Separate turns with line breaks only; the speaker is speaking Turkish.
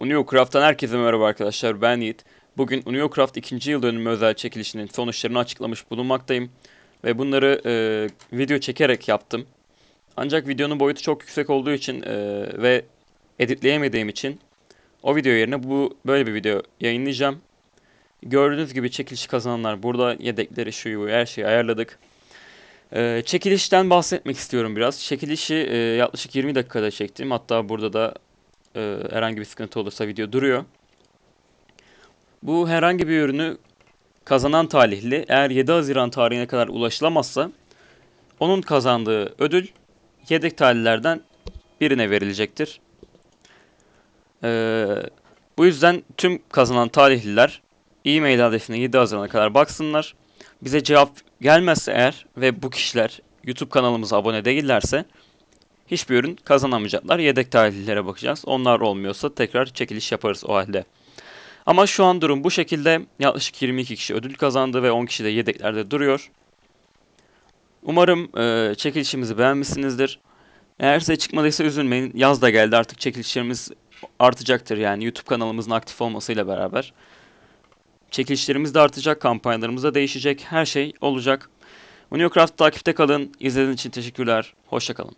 UnioCraft'tan herkese merhaba arkadaşlar ben Yiğit. Bugün UnioCraft 2. yıl dönümü özel çekilişinin sonuçlarını açıklamış bulunmaktayım. Ve bunları e, video çekerek yaptım. Ancak videonun boyutu çok yüksek olduğu için e, ve editleyemediğim için o video yerine bu böyle bir video yayınlayacağım. Gördüğünüz gibi çekilişi kazananlar burada yedekleri şu her şeyi ayarladık. E, çekilişten bahsetmek istiyorum biraz. Çekilişi e, yaklaşık 20 dakikada çektim. Hatta burada da e, herhangi bir sıkıntı olursa video duruyor. Bu herhangi bir ürünü kazanan talihli eğer 7 Haziran tarihine kadar ulaşılamazsa onun kazandığı ödül yedek talihlerden birine verilecektir. Ee, bu yüzden tüm kazanan talihliler e-mail adresine 7 Haziran'a kadar baksınlar. Bize cevap gelmezse eğer ve bu kişiler YouTube kanalımıza abone değillerse hiçbir ürün kazanamayacaklar. Yedek talihlere bakacağız. Onlar olmuyorsa tekrar çekiliş yaparız o halde. Ama şu an durum bu şekilde. Yaklaşık 22 kişi ödül kazandı ve 10 kişi de yedeklerde duruyor. Umarım e, çekilişimizi beğenmişsinizdir. Eğer size çıkmadıysa üzülmeyin. Yaz da geldi artık çekilişlerimiz artacaktır yani YouTube kanalımızın aktif olmasıyla beraber. Çekilişlerimiz de artacak, kampanyalarımız da değişecek, her şey olacak. UnioCraft takipte kalın. İzlediğiniz için teşekkürler. Hoşçakalın.